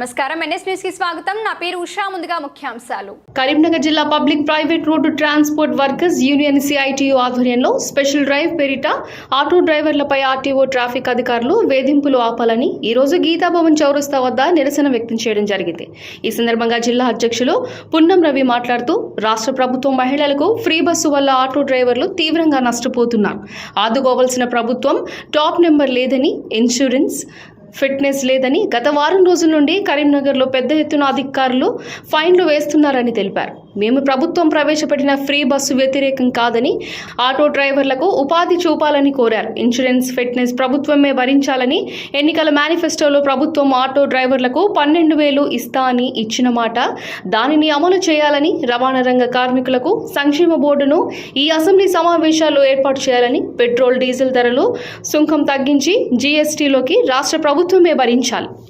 నమస్కారం. ఎన్ఎస్ న్యూస్కి స్వాగతం. నా పేరు ఉషా. ముందుగా ముఖ్యాంశాలు. కరీంనగర్ జిల్లా public private road transport workers union CITU ఆధ్వర్యంలో స్పెషల్ డ్రైవ్ పేరిట ఆటో డ్రైవర్లపై ఆర్టీఓ ట్రాఫిక్ అధికారులు వేధింపులు ఆపాలని ఈ రోజు గీతాభవన్ చౌరస్తా వద్ద నిరసన వ్యక్తం చేయడం జరిగింది. ఈ సందర్భంగా జిల్లా అధ్యక్షులు పున్నం రవి మాట్లాడుతూ రాష్ట్ర ప్రభుత్వం మహిళలకు ఫ్రీ బస్సు వల్ల ఆటో డ్రైవర్లు తీవ్రంగా నష్టపోతున్నారు. ఆదుకోవాల్సిన ప్రభుత్వం టాప్ నెంబర్ లేదని ఇన్సూరెన్స్ ఫిట్నెస్ లేదని గత వారం రోజుల నుండి కరీంనగర్లో పెద్ద ఎత్తున అధికారులు ఫైన్లు వేస్తున్నారని తెలిపారు. మేము ప్రభుత్వం ప్రవేశపెట్టిన ఫ్రీ బస్సు వ్యతిరేకం కాదని ఆటో డ్రైవర్లకు ఉపాధి చూపాలని కోరారు. ఇన్సూరెన్స్ ఫిట్నెస్ ప్రభుత్వమే భరించాలని ఎన్నికల మేనిఫెస్టోలో ప్రభుత్వం ఆటో డ్రైవర్లకు పన్నెండు వేలు ఇస్తా అని ఇచ్చిన మాట దానిని అమలు చేయాలని రవాణా రంగ కార్మికులకు సంక్షేమ బోర్డును ఈ అసెంబ్లీ సమావేశాల్లో ఏర్పాటు చేయాలని పెట్రోల్ డీజిల్ ధరలు సుంకం తగ్గించి జీఎస్టీలోకి రాష్ట్ర ప్రభుత్వమే భరించాలి.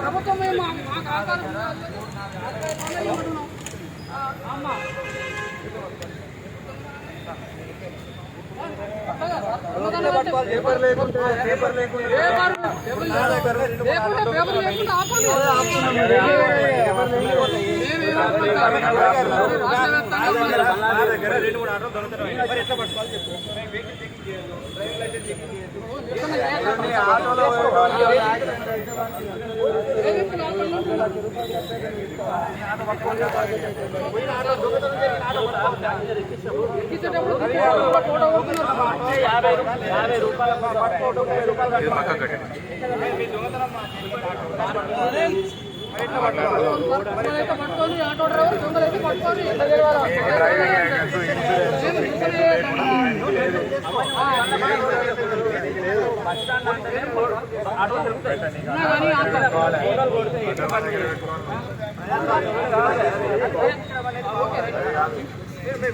ప్రభుత్వమే మాకు పేపర్ లేకుంటే పేపర్ లేకుంటే పేపర్ లేకుండా వ్యాప్తంగా నీ ఆటోలో దొంగలైతే పట్టుకొని ఎంత తిరగాలి? నేను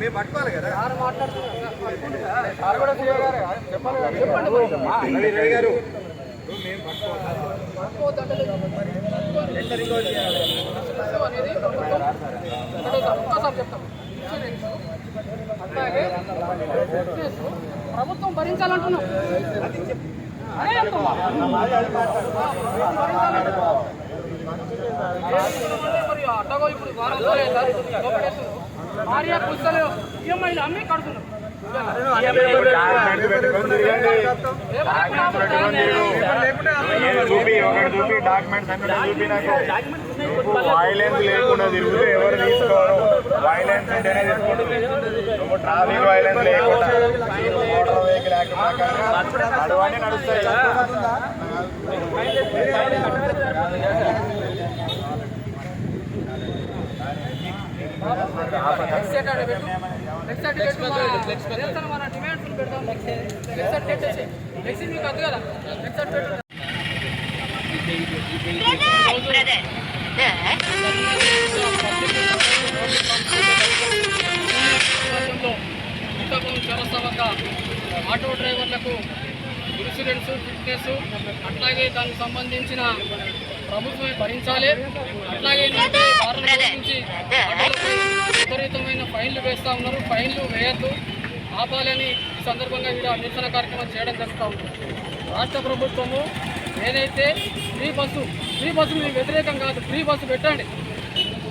మేము పట్టుకోవాలి కదా చెప్పండి. రవి గారు అనేది ప్రభుత్వం ఒకటే అనేది ఒక్కసారి చెప్తాం ఇన్సూరెన్స్ అట్లాగే ఫిట్నెస్ ప్రభుత్వం భరించాలంటున్నాం అదే అంటున్నాం. మరి అట్టగో ఇప్పుడు వారం రోజులే భార్య పుస్తలు ఈఎంఐలు అమ్మి కడుతున్నాం చూపి ఒకటి చూపి డాక్యుమెంట్స్ అన్ని చూపి నాకు వైలెన్స్ లేకుండా తిరుగుతూ ఎవరు తీసుకోరు వైలెన్స్ ఉంటేనే తీసుకుంటు ట్రాఫిక్ వైలెన్స్ లేకుండా మోటార్ వెహికల్ నడుస్తాయి నెక్స్ట్ ఆటో డ్రైవర్లకు ఇన్సూరెన్స్ ఫిట్నెస్ అట్లాగే దానికి సంబంధించిన ప్రభుత్వమే భరించాలి. అట్లాగే వారం నుంచి విపరీతమైన ఫైన్లు వేస్తూ ఉన్నారు. ఫైన్లు వేయద్దు ఆపాలని ఈ సందర్భంగా ఇక్కడ నిరసన కార్యక్రమం చేయడం జరుగుతూ ఉంది. రాష్ట్ర ప్రభుత్వము ఏదైతే ఫ్రీ బస్సు ఫ్రీ బస్సు మీకు వ్యతిరేకం కాదు ఫ్రీ బస్సు పెట్టండి.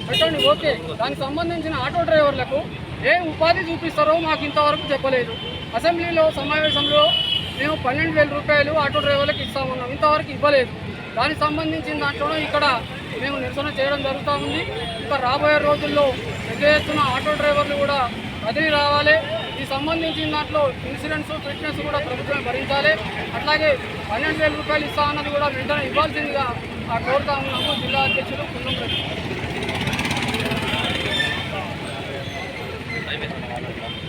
పెట్టండి ఓకే. దానికి సంబంధించిన ఆటో డ్రైవర్లకు ఏ ఉపాధి చూపిస్తారో మాకు ఇంతవరకు చెప్పలేదు. అసెంబ్లీలో సమావేశంలో మేము పన్నెండు వేల రూపాయలు ఆటో డ్రైవర్లకు ఇస్తామన్నాం ఇంతవరకు ఇవ్వలేదు. దానికి సంబంధించిన దాంట్లో ఇక్కడ మేము నిరసన చేయడం జరుగుతూ ఉంది. ఇంకా రాబోయే రోజుల్లో పెద్ద ఎత్తున ఆటో డ్రైవర్లు కూడా కదిలి రావాలి. ఈ సంబంధించిన దాంట్లో ఇన్సూరెన్స్ ఫిట్నెస్ కూడా ప్రభుత్వం భరించాలి. అట్లాగే పన్నెండు వేల రూపాయలు ఇస్తా అన్నది కూడా వెంటనే ఇవ్వాల్సిందిగా కోరుతా ఉన్నాము జిల్లా అధ్యక్షుడు కుందం రెడ్డి